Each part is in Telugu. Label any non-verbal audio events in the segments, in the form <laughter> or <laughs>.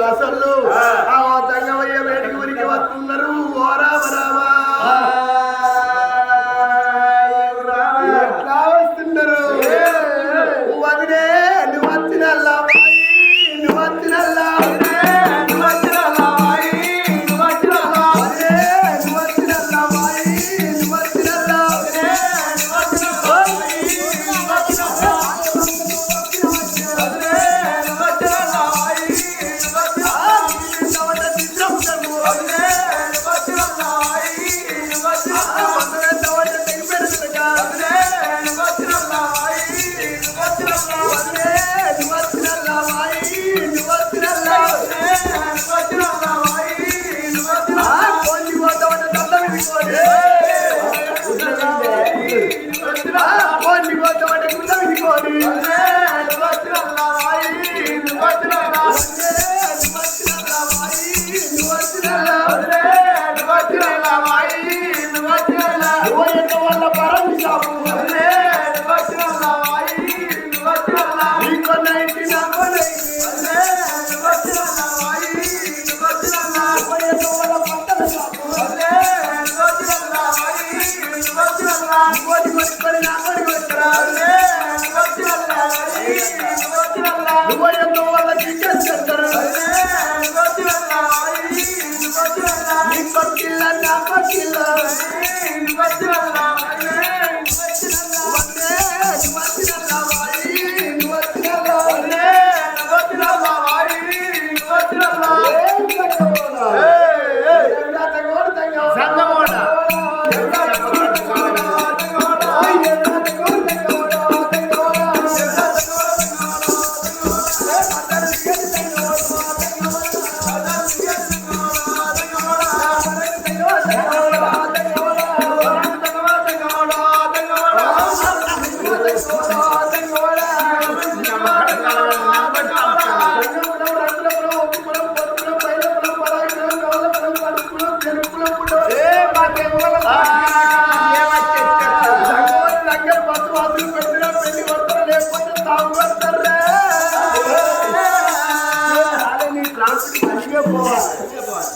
దాసళ్ళు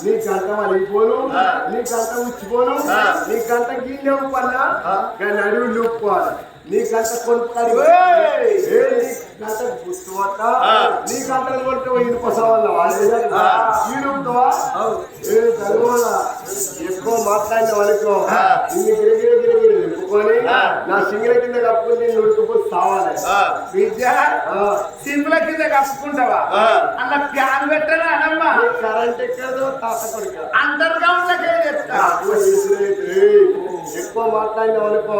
నీ గంట వలిగిపోను నీ గంట ఉచ్చిపోను నీ గంట గిన్నె పన్నా కానీ అడవి నీ గంట కొనుక్కాడు గంట గుర్తువట్ట నీ గంట కొడితే ఇనుప సవాళ్ళ ఈడుతావా ఏ చదువునా ఎక్కువ మాట్లాడిన వాళ్ళకో ఇన్ని గిరిగిరి గిరిగిరి నింపుకొని నా సింగిల కింద కప్పుకొని నేను సావాలి. విద్య? కింద కప్పుకుంటావా? అలా ప్యాన్ పెట్టరా అనమ్మా కరెంట్ ఎక్కడదో తాత కొడుకు. అంతర్గంలోకే చెప్తా ఎక్కువ మాట్లాడిన అనుకో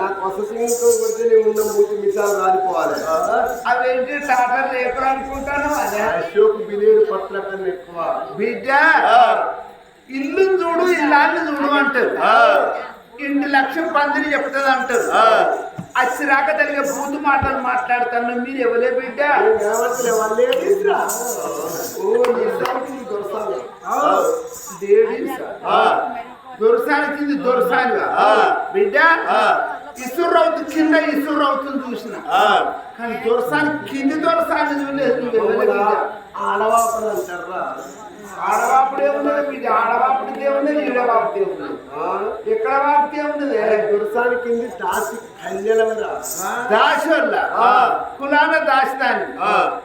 నాకు వసతితో కొడితే నేను ఉన్న మూతి మిసాలు రాలిపోవాలి. అవేంటి టాటా రేపులు అనుకుంటాను అదే. అశోక్ బిలేడు పట్ల కన్నా ఎక్కువ. ఇల్లు చూడు ఇల్లాన్ని చూడు అంటారు. ఇంటి లక్ష్యం పందిరి చెప్తుంది అంటారు. అచ్చిరాక తల్లిగా బూతు మాటలు మాట్లాడుతాను. మీరు ఎవరే బిడ్డ? నేను ఏమంటలే వాళ్ళే తీసురా. ఓ నిజానికి నీ దొరసాలి. దొరసాని కింద దొరసానిగా బిడ్డ ఇసురు అవుతుంది కింద ఇసురు అవుతుంది చూసిన కానీ దొరసాని కింది దొరసాని చూడలేదు? ఆడవాపలు అంటారా? ఆడవాపుడే ఉన్నది బిడ్డ? ఆడవాపుడితే ఉన్నది ఈడవాపుతే ఉన్నది ఆ? ఎక్కడ వాపుతే ఉన్నది దొరసాని కింది దాసి కళ్యాణమరా దాసి వల్ల కులాన దాస్తాని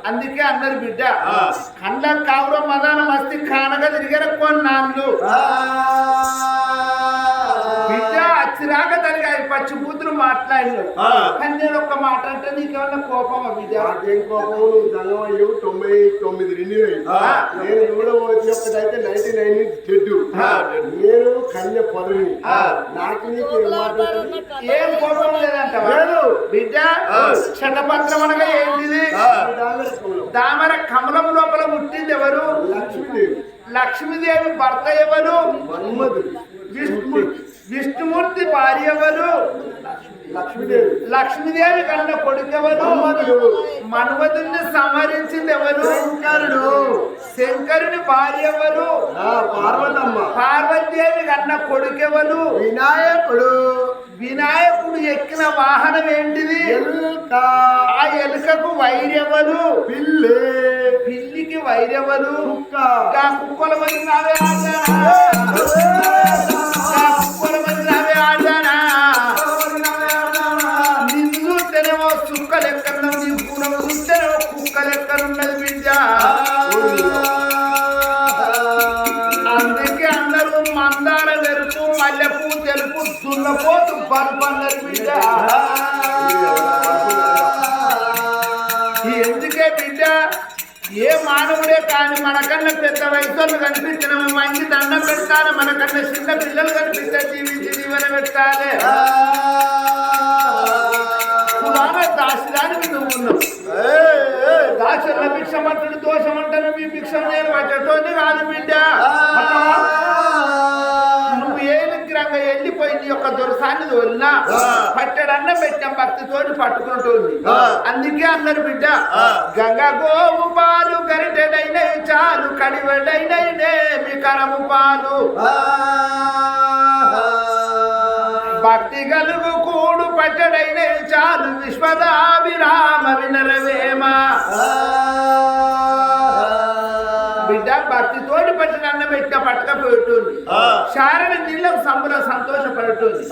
అందుకే అన్నారు బిడ్డ కండ్ల కావుర మదాన మస్తి కానగా తిరిగారు కొన్నాళ్ళు. బిడ్డ అచ్చిరాక తల్లిగా ఈ పచ్చి బూతులు మాట్లాడినావు కానీ నేను ఒక్క మాట అంటే నీకేమన్నా కోపమా బిడ్డ నాకేం కోపం? నువ్వు తొంభై తొమ్మిది రిన్యూ నేను కూడా ఒకటైతే నైన్టీ నైన్ చెడ్డు నేను కన్య పదవి. నాకు నీకు ఏం కోపం లేదంట లేదు. బిడ్డ క్షణపత్రం అనగా ఏంటిది? దామర కమలం లోపల పుట్టింది ఎవరు? లక్ష్మీదేవి. లక్ష్మీదేవి భర్త ఎవరు? మన్మధుడు. విష్ణు విష్ణుమూర్తి భార్య ఎవరు లక్ష్మీదేవి. లక్ష్మీదేవి కన్న కొడుకు ఎవరు మన్మధుడు మన్మధుని సంహరించింది ఎవరు శంకరుడు. శంకరుని భార్య ఎవరు పార్వతమ్మ. పార్వతీదేవి కన్న కొడుకు ఎవరు వినాయకుడు. వినాయకుడు ఎక్కిన వాహనం ఏంటిది? ఆ ఎలుకకు వైరెవరు? పిల్లే. పిల్లికి వైరెవరు? కుక్కల మంది నావే దున్నపోతు అన్నది బిడ్డ. ఎందుకే బిడ్డ? ఏ మానవుడే కానీ మనకన్నా పెద్ద వయసులు కనిపించిన మంచి దండం పెట్టాలి మనకన్నా చిన్న పిల్లలు కనిపిస్తే జీవించి జీవన పెట్టాలి పురాణ దాసిదానికి నువ్వు ఉన్నావు. దాసుల భిక్షమంటుడు దోషమంటాను మీ భిక్షం నేను వచ్చేటోని కాదు బిడ్డ. దొరసాన్ని తోలినా పట్టడన్న పెట్టాం భక్తితోటి పట్టుకుంటుంది అందుకే అన్నారు బిడ్డ గంగ గోవు పాలు గరిటెడైన చాలు కడివెడైననే కరము పాలు భక్తి గలుగు కూడు పట్టడైన చాలు విశ్వదాభిరామ వినరవేమా పట్టిన పెట్టిన పట్టకపోతుంది ఆ. శారణ నీళ్ళకు సంబరం సంతోషపడుతుంది.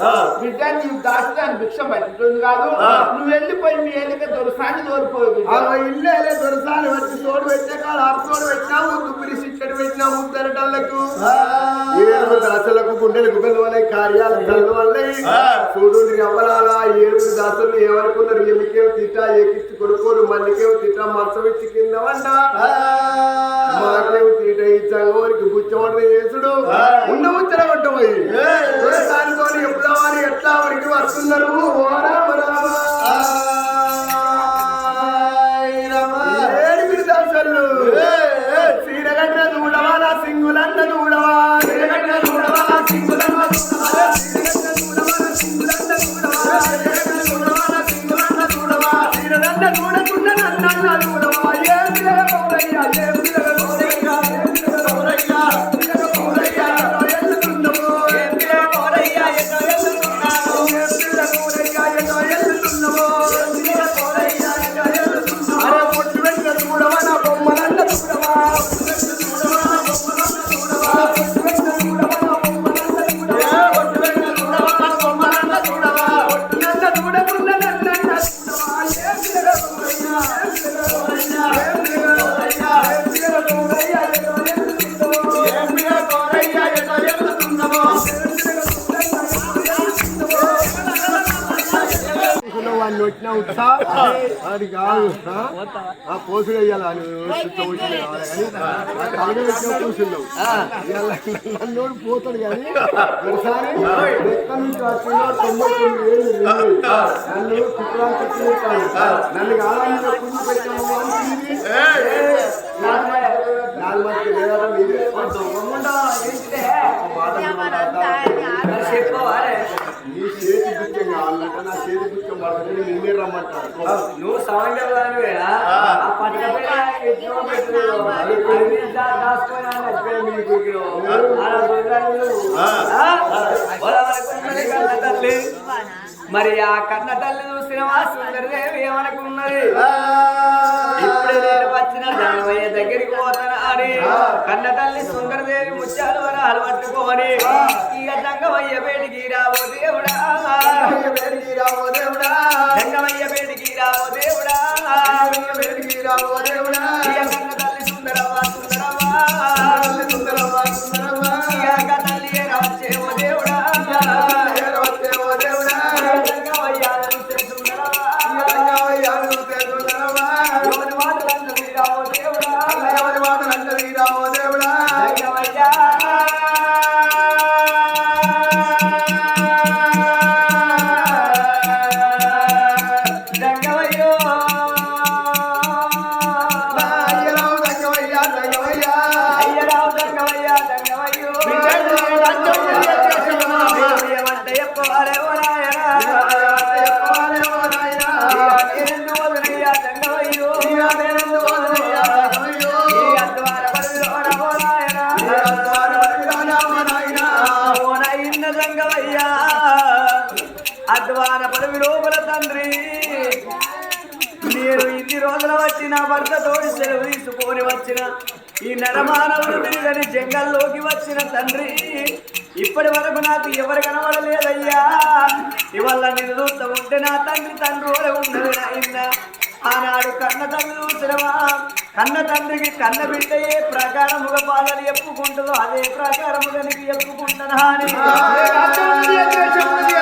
బిడ్డ నీవు దాచుదాని భిక్షం పట్టుతుంది కాదు. నువ్వు వెళ్ళిపోయి మీ ఎన్నిక దొరసాన్ని తోలిపోయి ఇల్లే దొరసాలు వచ్చి తోడు పెట్టే కాడ ఆపుతోడు పెట్టినాము దుబ్బిరి సిక్కడి పెట్టినాము తెరటళ్ళకు ఏడు దాసులకు గుండెలు గుబెలు వల్ల కార్యాలు కళ్ళు వల్ల. చూడు అవ్వలాల ఏడు దాసులు ఏమనుకున్నారు? ఎమికేం తిట్టా ఎక్కించి కొడుకోరు మల్లికేం తిట్టా మంచం ఇచ్చి కింద వంట. మాకేం తీట ఇచ్చాంగోరికి బుచ్చవాడిని చేసుడు. ఉన్న ముచ్చట కొట్టబోయి. దానితో ఎప్పుడు వారి ఎట్లా వారికి వస్తున్నారు? ఓ చూడవా నా ఆ పోసులు వేయాలి? పోసులు నన్నోడు పోతాడు కానీ ఒకసారి ఎక్కడి నుంచి తొంభై తొమ్మిది ఏళ్ళు. నన్ను నన్ను బిచ్చం పడుతుంది నేనే రమ్మంటారు నువ్వు సౌందర్యానివేనా ఆ. పట్టుకపోయి అని. ఆ. కన్న తల్లి మరి ఆ కన్న తల్లి చూసినవా సుందరదేవి ఏమనుకున్నది ఇప్పుడే నేను వచ్చిన ధనమయ్య దగ్గరికి పోతాను అని. కన్న తల్లి సుందరదేవి ముత్యాలు వరాలు పట్టుకోని ఇక దంగమయ్య బయటికి రావో దేవుడా. వేడికి రావో దేవుడా. దంగమయ్య బయటికి రావో దేవుడా. దేవుడా. నాయనా అద్వాన ద్వారా లోపల తండ్రి. నేను ఇన్ని రోజుల వచ్చిన నా భర్తతో సెలవు తీసుకొని వచ్చిన ఈ నరమానవులు తిరిగని జంగల్లోకి వచ్చిన తండ్రి. ఇప్పటి వరకు నాకు ఎవరు కనబడలేదయ్యా. ఇవల్ల నేను చూస్తా ఉంటే నా తండ్రి తండ్రి ఉన్నది నాయన. ఆనాడు కన్న తల్లి చూసినవా? కన్న తండ్రికి కన్న బిడ్డ ఏ ప్రకారముగా పాలని చెప్పుకుంటుందో అదే ప్రకారముగా నీకు చెప్పుకుంటున్నా అని ఏ రాజ్యం ఉంది,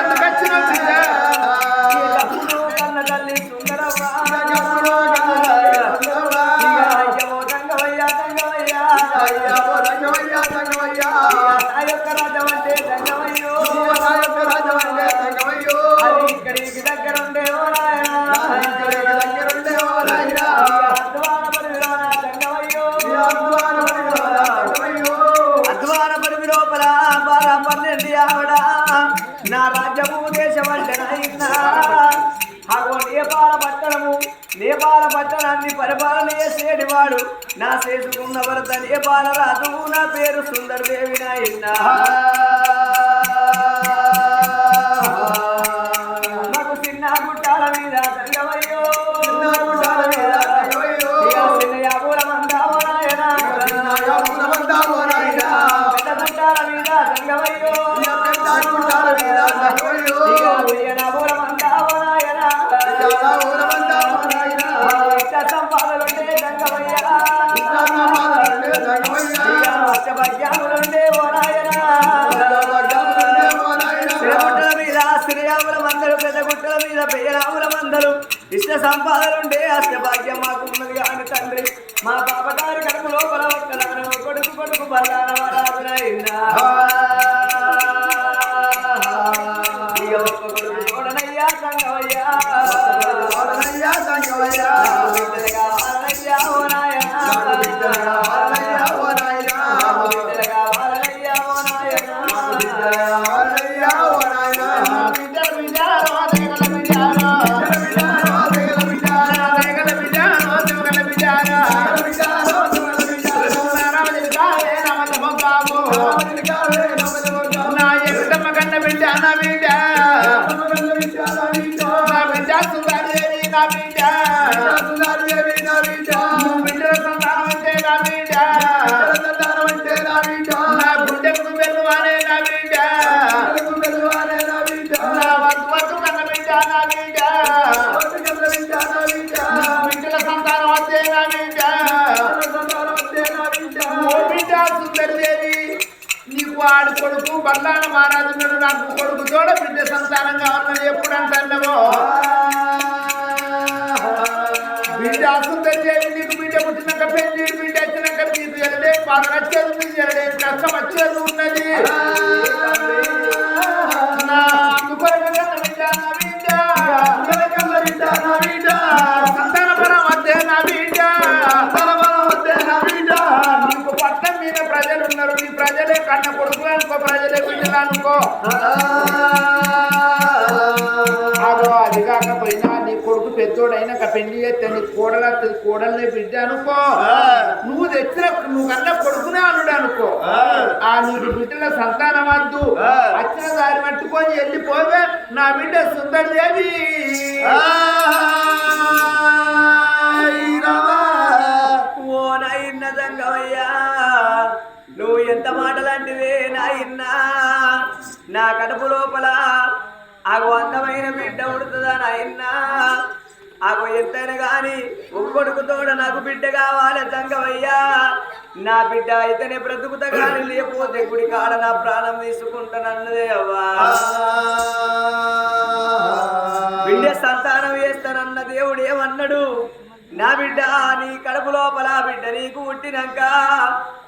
పట్టణాన్ని పరిపాలన చేసేటివాడు నా చేసుకున్న భరత నేపాల రాజు నా పేరు సుందర దేవి మీద పెయ్యరాముల మందలు. ఇష్ట సంపాదలుండే అష్టభాగ్యం మాకు ఉన్నది కానీ తండ్రి. మా పాపగారి కడుపు లోపల ఒక్కలాను కొడుకు కొడుకు బల్లాన పల్లాన బల్లాన మహారాజున్నాడు నాకు కొడుకు తోడ బిడ్డ సంతానం కావాలని ఎప్పుడు అంటున్నావో? బిడ్డ సుందరదేవి నీకు బిడ్డ పుట్టినాక పెళ్ళి బిడ్డ వచ్చినాక నీకు ఎరడే బాధ వచ్చేది ఉంది ఎరడే కష్టం వచ్చేది ఉన్నది. నీ కోడల కోడల్ని బిడ్డ అనుకో. నువ్వు తెచ్చిన నువ్వు కన్న కొడుకునే అల్లుడు అనుకో. ఆ. నీకు బిడ్డల సంతానం వద్దు. వచ్చిన దారి పట్టుకొని వెళ్ళిపోవే నా బిడ్డ సుందరదేవి. ఓ నాయన్న దంగమయ్యా నువ్వు ఎంత మాటలాంటివే నాయన్నా. నా కడుపు లోపల ఆగు అందమైన బిడ్డ ఉడుతుందా నాయన్నా. ఆగు ఎంతైనా గాని ఒక్కొడుకుతోడ నాకు బిడ్డ కావాలి తంగవయ్యా నా బిడ్డ అయితేనే బ్రతుకుతా కానీ లేకపోతే గుడి కాడ నా ప్రాణం తీసుకుంటానన్నదే అవ్వా. బిడ్డ సంతానం వేస్తానన్న దేవుడు ఏమన్నాడు? నా బిడ్డ నీ కడుపు లోపల బిడ్డ నీకు పుట్టినాక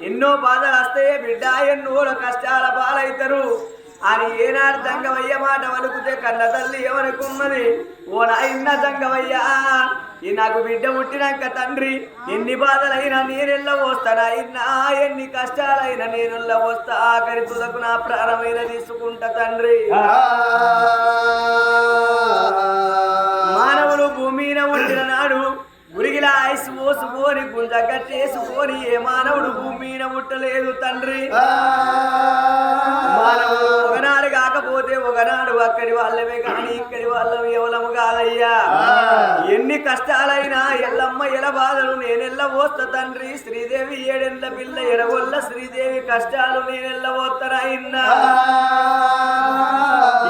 ఎన్నో బాధలు వస్తాయి బిడ్డ ఎన్నో కష్టాల పాలవుతారు. అని ఏనాడు దంగవయ్య మాట వలుకుతే కన్న తల్లి ఎవరికున్నది ఓ నాయన్న దంగవయ్యా ఈ నాకు బిడ్డ పుట్టినాక తండ్రి ఎన్ని బాధలైనా నేనెల్ల వస్తానా ఇన్నా ఎన్ని కష్టాలైనా నేనెల్ల వస్తా ఆఖరి తుదకు నా ప్రాణమైన తీసుకుంటా తండ్రి. <laughs> మానవులు భూమి మీద ఉండిన నాడు గురిగిలా ఐసు పోసుకొని గుంజ కట్టేసుకొని ఏ మానవుడు భూమి మీద పుట్టలేదు తండ్రి. మానవుడు ఒకనాడు కాకపోతే ఒకనాడు అక్కడి వాళ్ళమే కానీ ఇక్కడి వాళ్ళం ఎవలము కాదయ్యా. ఎన్ని కష్టాలైనా ఎల్లమ్మ ఎల బాధలు నేనెల్ల పోస్తా తండ్రి. శ్రీదేవి ఏడెళ్ళ పిల్ల ఎడగొల్ల శ్రీదేవి కష్టాలు నేనెల్ల పోతారాయిన్నా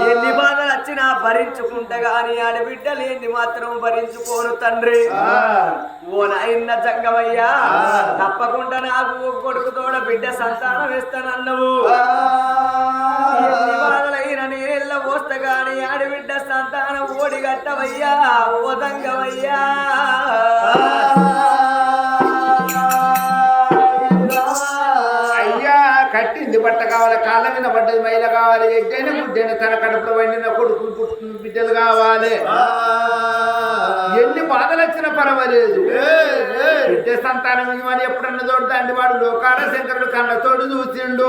ఎన్ని బాధలు వచ్చినా భరించుకుంటా గాని ఆడబిడ్డలు ఏంది మాత్రం భరించుకోను తండ్రి. ఓ నాయన్న జంగమయ్యా తప్పకుండా నాకు కొడుకు తోడ బిడ్డ సంతానం వేస్తానన్నవు ఎన్ని బాధలైనా నేనెల్ల పోస్తా గాని ఆడబిడ్డ సంతానం ఓడిగట్టవయ్యా ఓ కట్టింది బట్ట కావాలి కాళ్ళ మీద పడ్డది మైల కావాలి ఎగ్గైన గుడ్డైన తన కడుపులో వండిన కొడుకు పుట్టిన బిడ్డలు కావాలి. ఎన్ని బాధలు వచ్చినా పర్వాలేదు బిడ్డ సంతానం ఇవ్వని ఎప్పుడన్నా చూడదండి వాడు లోకాల శంకరుడు కళ్ళతోడు చూసిండు.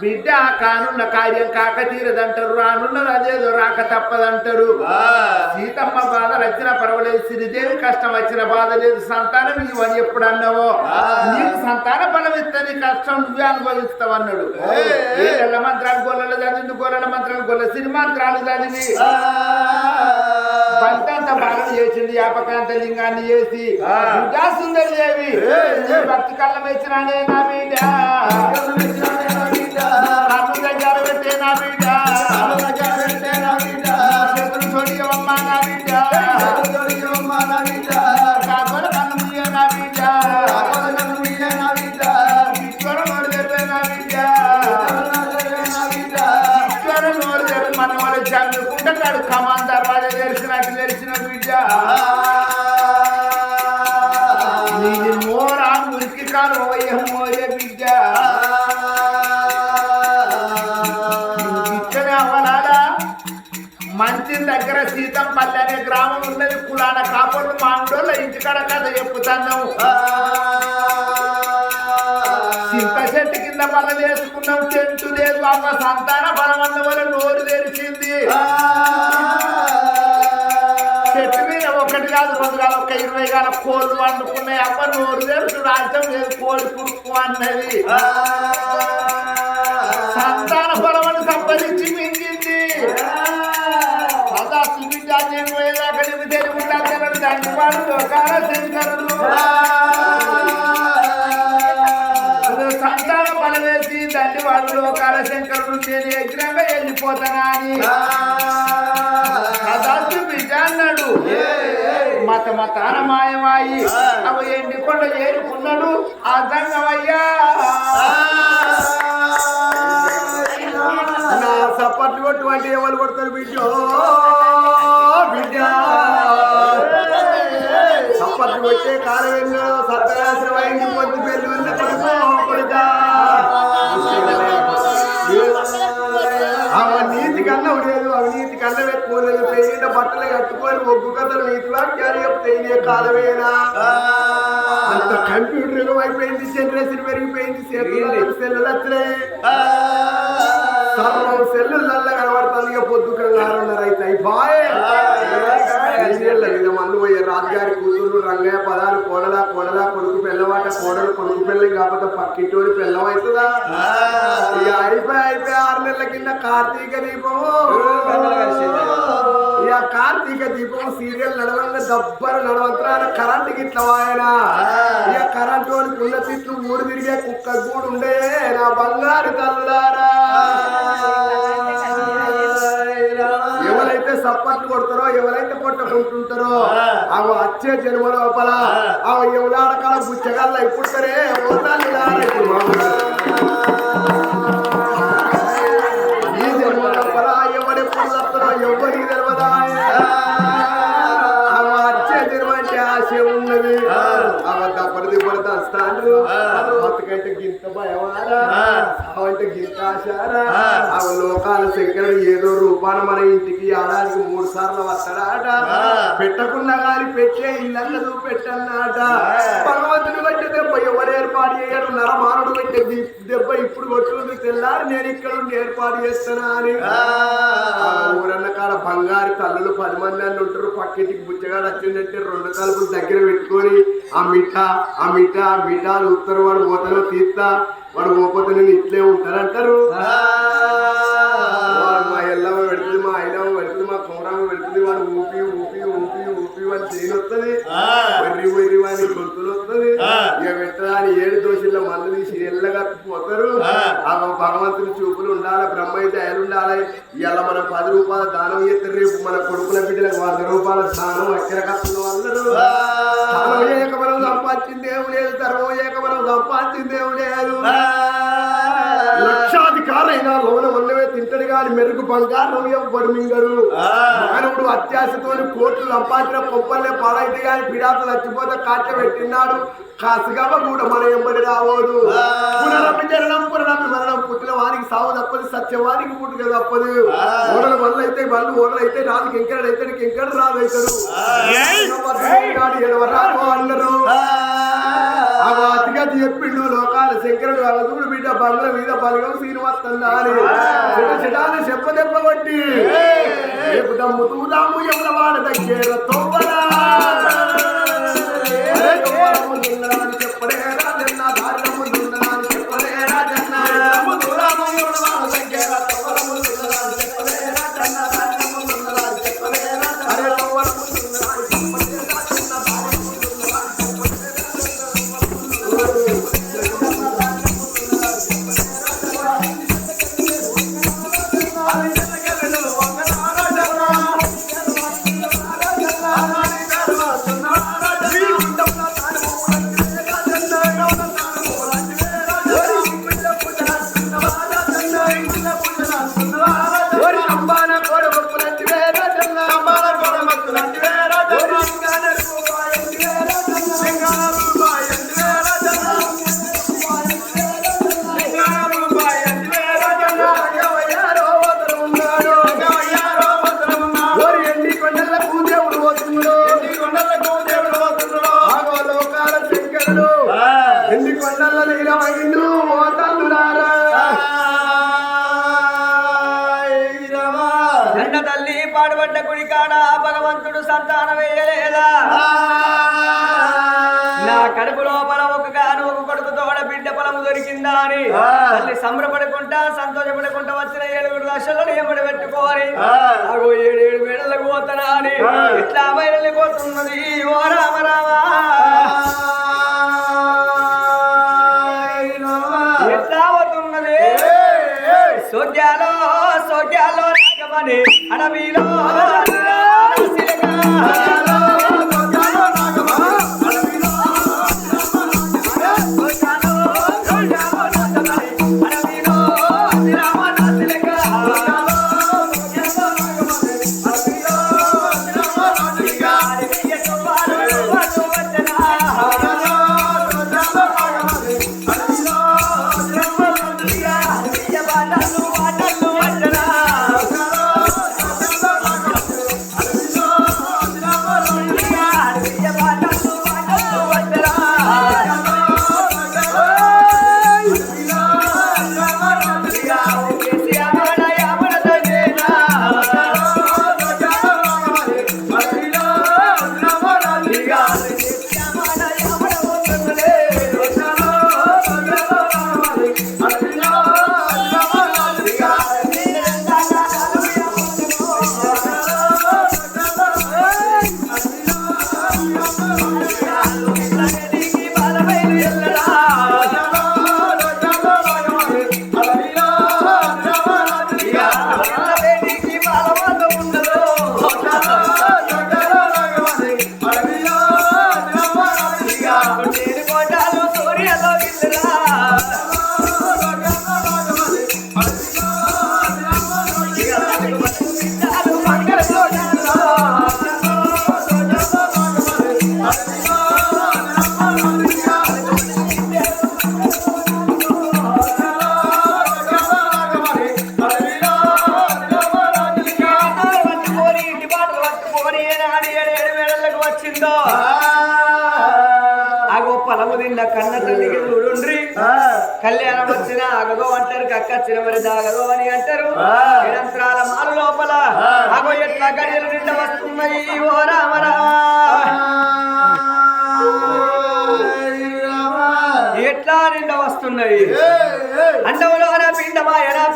బిడ్డ కానున్న కార్యం కాక తీరదంటారు రానున్నది అదేదో రాక తప్పదంటారు. సీతమ్మ బాధ వచ్చిన పర్వాలేదు శ్రీదేవి కష్టం వచ్చిన బాధ లేదు సంతానం ఇవ్వని ఎప్పుడు అన్నావో? నీకు సంతాన బలం ఇస్తుంది కష్టం నువ్వే అనుభవిస్తావు అన్నాడు. ఏళ్ళ మంత్రాలు గొల్లలు చదివి గొల్లల మంత్రాలు గొల్ల సిరి మంత్రాలు చదివి. పంటంత బాగా చేసింది యాపకాంత లింగాన్ని చేసి సుందరి దేవి. భక్తి కళ్ళ మెచ్చినానే నా బిడ్డ సీతంపల్లి అనే గ్రామం ఉన్నది కులాన కాపర్లు మామిడోళ్ళ ఇంటికాడ కథ చెప్పుతున్నాము చింత చెట్టు కింద బల వేసుకున్నాం చెట్టు లేదు అమ్మ సంతాన బలమన్న వల్ల నోరు తెరిచింది. చెట్టు మీద ఒకటి కాదు రెండు కాదు ఒక ఇరవై కాల కోళ్ళు వండుకున్నాయి అమ్మ నోరు తెరుచు రాజ్యం లేదు కోడి కురుకు అన్నది. సంతాన బలమని సంపాదించి నేను పోయేదాకా నువ్వు తెలుగుంటాను తండ్రి వాడు లోకాల శంకరుడు సంతాన బలవేసి తండ్రి వాడు లోకాల శంకరుడు నేను యజ్ఞంగా వెళ్ళిపోతానా అని సదాస్తు బిడ్డ అన్నాడు మత మతాన మాయమాయి అవి ఎండి కొండ చేరుకున్నాడు ఆ దంగమయ్యా నా సప్పట్లు కొట్టు ఎవరు కొడతారు బిడ్డ బిడ్డ సప్పట్లు కొట్టే కాలవేందో సత్యనాశనం అయింది పొద్దు పెళ్ళి ఉంది కొడుకు కొడుకా. నీతి కన్నా లేదు అవినీతి కన్నా పెట్టుకోలేదు పెళ్ళిన బట్టలు కట్టుకొని ఒగ్గు కథలు నీతి వాక్యాలు చెప్తే కాలమేనా? అంత కంప్యూటర్ యుగం అయిపోయింది జనరేషన్ పెరిగిపోయింది. చేతులు సెల్లులు వచ్చినాయి. సర్వం సెల్లులల్లో కనబడుతుంది. ఇక పొద్దు కంగారు అయితే అయిపోయే. రంగయ్య పదాలు కోడల కోడల కొడుకు పిల్లవాట కోడలు కొడుకు పిల్లం కాకపోతే పక్కింటోడి పిల్లం అవుతుందా? ఇక అయిపోయి అయిపోయి ఆరు నెలల కింద కార్తీక దీపం. ఇక కార్తీక దీపం సీరియల్ నడవంగా దబ్బర నడవంతరాన కరెంట్ గిట్ల వాయన. ఇక కరెంట్ వాడికి ఉన్న తిట్లు ఊరు తిరిగే కుక్క కూడా ఉండే నా బంగారు తల్లులారా. సప్పట్లు కొడతారో ఎవరైతే కొట్టుకుంటుంటారో అవి వచ్చే జన్మ లోపల అవి ఎవలాడకాల బుచ్చగల్ల ఇప్పుడు సరే ఓ అవ లోకాల శంకరుడు ఏదో రూపాన మన ఇంటికి ఆడానికి మూడు సార్లు వస్తాడాట. పెట్టకుండా గాలి పెట్టే ఇల్లన్నదు పెట్టన్నాట. భగవంతుని బట్టి దెబ్బ ఎవరు ఏర్పాటు చేయరు నరమానుడు ది- దెబ్బ ఇప్పుడు కొట్టుకుంది తెల్లారి నేను ఇక్కడ ఉండి ఏర్పాటు చేస్తానా అని. ఊరన్న కాడ బంగారు తల్లులు పది మంది అని ఉంటారు. పక్కింటికి బుచ్చగాడు వచ్చిందంటే రెండు తలుపులు దగ్గర పెట్టుకొని ఆ మిఠ ఆ మిఠ ఆ మిఠాలు ఉత్తరు వాడు పోతలో తీస్తా. వాడు పోతే నేను ఇట్లే ఉంటారంటారు మా ఎల్లమ్మ పెడుతుంది మా ఐలమ్మ పెడుతుంది మా కుమరమ్మ పెడుతుంది వాడు ఊపి ఊపి ఊపి ఊపి వాడి చేయని వస్తుంది. వర్రి వర్రి వాడి గొంతులు వస్తుంది. ఇక పెట్టడానికి ఏడు దోషుల్లో మందు తీసి ఎల్లగా పోతారు ఆ. భగవంతుని చూపులు ఉండాలి బ్రహ్మయ్య దయలు ఉండాలి ఇవాళ మనం పది రూపాయల దానం చేస్తారు రేపు మన కొడుకుల బిడ్డలకు వంద రూపాయల దానం ఎక్కడ కట్టుకున్న అందరూ మనం సంపాదించింది ఏం లేదు ధర్మం చేయక మనం సంపాదించింది ఏం లేదు లక్షాధికారైన లోన వల్లవే తింటడు గాని మెరుగు బంగారం ఎవ్వడు మింగడు మానవుడు అత్యాశతో కోట్లు సంపాదించిన పొప్పల్లే పాడైతే గాని పిడాత చచ్చిపోతే కాట పెట్టినాడు కాసుగవ్వ కూడా మన ఎంబడి రావోదు పునరపి పునరపి మరణం పుట్టిన వానికి సావు తప్పదు సత్యవానికి పుట్టుక తప్పదు ఓడల వల్ల అయితే వాళ్ళు ఓడలు అయితే రాదు కింకడు అయితే కింకడు రాదు అవుతాడు అన్నారు ఆ వాతిగా చెప్పిండు లోకాల శంకరుడు అవధుడు బిడ్డ బంగ్ల మీద బలగం శ్రీనివాసందా అని చిట చిటాన్ని చెప్పదెబ్బ బట్టి రేపు దమ్ము తూదాము ఎవరి వాడ దగ్గర తోవరా ఎండి కొండల నీలమైండు ఓ తల్లులారా దండ తల్లి పాడుబడ్డ గుడి కాడ భగవంతుడు సంతానం వేయలేదా? నా కడుపు లోపల ఒక గాను ఒక కొడుకు తోడ బిడ్డ పొలము దొరికిందా అని. తల్లి సంబరపడుకుంటా సంతోషపడుకుంటా వచ్చిన ఏడుగురు లక్షలను ఎంబడి పెట్టుకోని అగో ఏడు ఏడు మేడలకు పోతానా అని. ఇట్లా బయలుపోతున్నది ఓ Babilonia. తిన్న కన్న తల్లికి చూడుండ్రి కళ్యాణం వచ్చిన అగగో అంటారు కక్కచ్చిన మరి దాగదో అని అంటారు నిరంతరాల మాలు లోపల అగో ఎట్లా గడియలు నిండా వస్తున్నాయి ఓ రామరా ఎట్లా నిండా వస్తున్నాయి? అండవులోన పిండమాయన పిండరు